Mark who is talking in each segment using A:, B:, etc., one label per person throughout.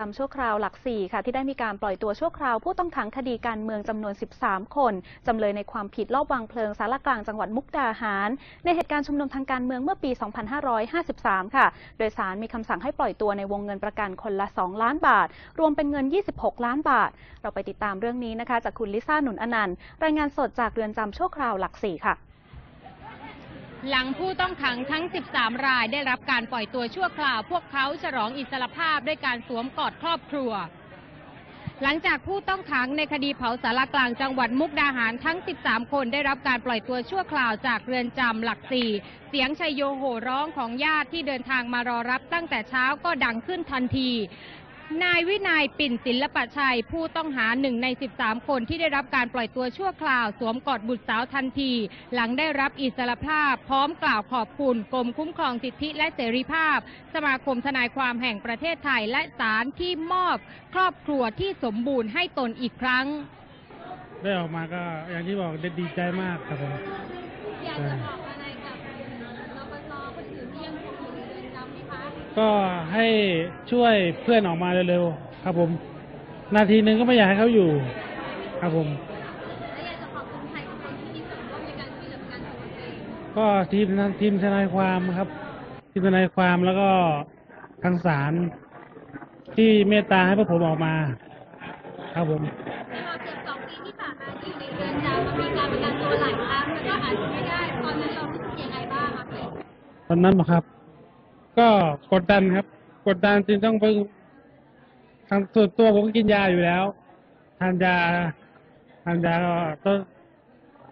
A: จำชั่วคราวหลักสี่ค่ะ ที่ได้มีการปล่อยตัวชั่วคราวผู้ต้องขังคดีการเมืองจำนวน 13 คน จำเลยในความผิดลอบวางเพลิงสารกลางจังหวัดมุกดาหาร ในเหตุการณ์ชุมนุมทางการเมืองเมื่อปี 2553 ค่ะ โดยสารมีคำสั่งให้ปล่อยตัวในวงเงินประกันคนละ 2 ล้านบาท รวมเป็นเงิน 26 ล้านบาท เราไปติดตามเรื่องนี้นะคะ จากคุณลิซ่าหนุนอนันต์รายงานสดจากเรือนจำชั่วคราวหลักสี่ค่ะ
B: หลังผู้ต้องขังทั้ง 13 รายได้รับการปล่อยตัวชั่วคราว พวกเขาฉลองอิสรภาพด้วยการสวมกอดครอบครัว หลังจากผู้ต้องขังในคดีเผาสารกลางจังหวัดมุกดาหารทั้ง 13 คนได้รับการปล่อยตัวชั่วคราวจากเรือนจำหลักสี่เสียงชัยโยโห่ร้องของญาติที่เดินทางมารอรับตั้งแต่เช้าก็ดังขึ้นทันที นายวินัยปิ่นศิลปชัย ผู้ต้องหาหนึ่งใน 13 คนที่ได้รับการปล่อยตัวชั่วคราว สวมกอดบุตรสาวทันที หลังได้รับอิสรภาพ พร้อมกล่าวขอบคุณกรมคุ้มครองสิทธิและเสรีภาพ สมาคมทนายความแห่งประเทศไทยและศาลที่มอบ ครอบครัวที่สมบูรณ์ให้ตนอีกครั้ง
C: ได้ออกมาก็อย่างที่บอกดีใจมากครับผม
B: อยากจะบอก ก็ให้
C: ช่วยเพื่อนออกมาเร็วๆครับผม นาทีหนึ่งก็ไม่อยากให้เขาอยู่ ครับผม
B: และอยากจะขอบคุณใครทุกคนที่มีส่วนร่วมในการช่วยเหลือการตัวเอง
C: ก็ทีมทีมทนายความครับ ทีมทนายความแล้วก็ทางศาลที่เมตตาให้พวกผมออกมา ครับผม
B: ตลอดเกือบสองปีที่ผ่านมาที่อยู่ในเรือนจำมันมีการประกันตัวหลายครั้งแล้วก็อาจจะไม่ได้ ตอนนั้นเรารู้สึกยังไงบ้างอะพี่
C: ตอนนั้นบ่ครับ ก็กดดันครับ กดดันจึงต้องไปทางส่วนตัวผมก็กินยาอยู่แล้วทานยาทานยาก็ตอน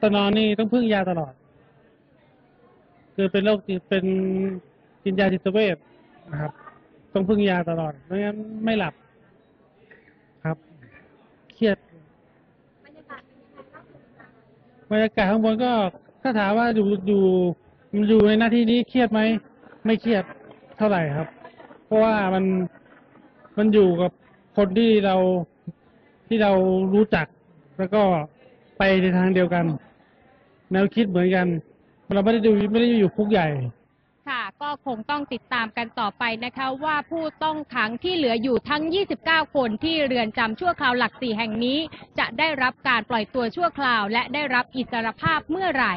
C: ตอนนอนนี่ต้องพึ่งยาตลอด คือเป็นโรคเป็นกินยาจิตเวชนะครับ ต้องพึ่งยาตลอดไม่งั้นไม่หลับครับเครียด
B: บรรยากาศเป็นยังไงบ้าง
C: บรรยากาศข้างบนก็ถ้าถามว่าอยู่อยู่มันอยู่ในหน้าที่นี้เครียดไหมไม่เครียด เท่าไหร่ครับ เพราะว่ามันมันอยู่กับคนที่เราที่เรารู้จัก แล้วก็ไปในทางเดียวกัน แนวคิดเหมือนกัน เราไม่ได้ดูไม่ได้อยู่คุกใหญ่
B: ค่ะก็คงต้องติดตามกันต่อไปนะคะ ว่าผู้ต้องขังที่เหลืออยู่ทั้ง 29 คนที่เรือนจำชั่วคราวหลักสี่แห่งนี้ จะได้รับการปล่อยตัวชั่วคราว และได้รับอิสรภาพเมื่อไหร่